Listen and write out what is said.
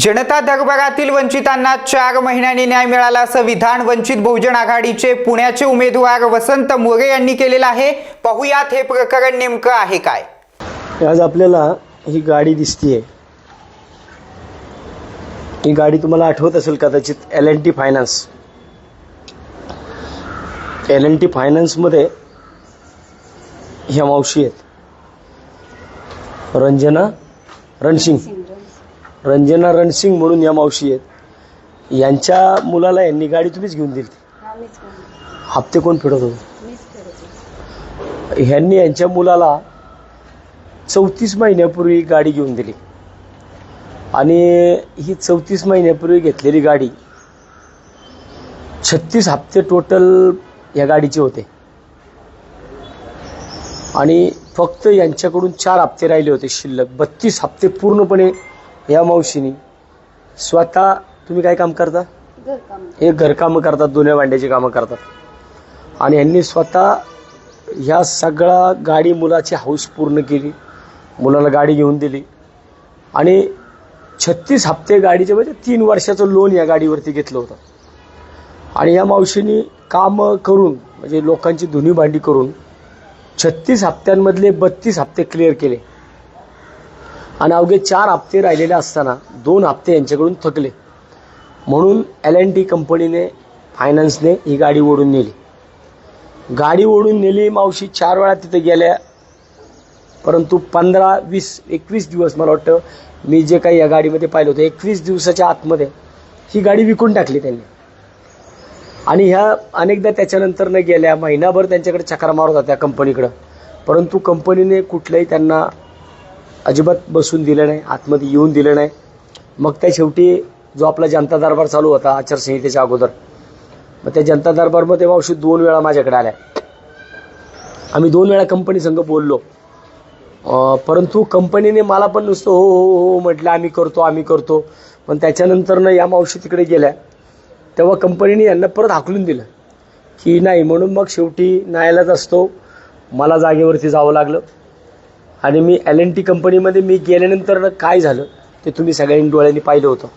जनता दरबारातील वंचितांना चार महिन्यांनी न्याय मिळाला असं विधान वंचित बहुजन आघाडीचे पुण्याचे उमेदवार वसंत मोरे यांनी केलेलं आहे. पाहुयात हे प्रकरण नेमकं आहे काय? आज आपल्याला ही गाडी दिसतीये. ही गाडी तुम्हाला आठवत असेल कदाचित L N T finance L N T फायनान्समध्ये ह्या मावशी आहेत. रंजना रणसिंग रंजना रणसिंग म्हणून या मावशी आहेत. यांच्या मुलाला यांनी गाडी तुम्हीच घेऊन दिली. हप्ते कोण फेडत होते? ह्यांनी यांच्या मुलाला चौतीस महिन्यापूर्वी गाडी घेऊन दिली. आणि ही चौतीस महिन्यापूर्वी घेतलेली गाडी छत्तीस हप्ते टोटल या गाडीचे होते. आणि फक्त यांच्याकडून चार हप्ते राहिले होते शिल्लक. बत्तीस हप्ते पूर्णपणे या मावशीनी. स्वतः तुम्ही काय काम करता? हे घरकामं करतात दोन्ही भांड्याची कामं करतात. आणि यांनी स्वतः ह्या सगळा गाडी मुलाची हाऊस पूर्ण केली. मुलाला गाडी घेऊन दिली. आणि छत्तीस हप्ते गाडीचे म्हणजे तीन वर्षाचं लोन या गाडीवरती घेतलं होतं. आणि या मावशीनी कामं करून म्हणजे लोकांची धुनी भांडी करून छत्तीस हप्त्यांमधले बत्तीस हप्ते क्लिअर केले. आणि अवघे चार हप्ते राहिलेले असताना दोन हप्ते यांच्याकडून थकले. म्हणून एल एन टी कंपनीने फायनान्सने ही गाडी ओढून नेली. गाडी ओढून नेली मावशी चार वेळा तिथे गेल्या. परंतु पंधरा वीस एकवीस दिवस मला वाटतं मी जे काही या गाडीमध्ये पाहिलं होतं एकवीस दिवसाच्या आतमध्ये ही गाडी विकून टाकली त्यांनी. आणि ह्या अनेकदा त्याच्यानंतर न गेल्या महिनाभर त्यांच्याकडे चक्रा मारत होत्या त्या कंपनीकडं. परंतु कंपनीने कुठलंही त्यांना अजिबात बसून दिलं नाही आतमध्ये येऊन दिलं नाही. मग त्या शेवटी जो आपला जनता दरबार चालू होता आचारसंहितेच्या अगोदर मग त्या जनता दरबारमध्ये मावशी दोन वेळा माझ्याकडे आल्या. आम्ही दोन वेळा कंपनी संघ बोललो. परंतु कंपनीने मला पण नुसतं हो, हो हो हो म्हटलं आम्ही करतो आम्ही करतो. पण त्याच्यानंतर ना या मावशी तिकडे गेल्या. तेव्हा कंपनीने यांना परत हाकलून दिलं. की नाही म्हणून मग शेवटी न्यायालयात असतो. मला जागेवरती जावं लागलं. आणि मी एल एन टी कंपनीमध्ये मी गेल्यानंतर काय झालं ते तुम्ही सगळ्यांनी डोळ्यांनी पाहिलं होतं.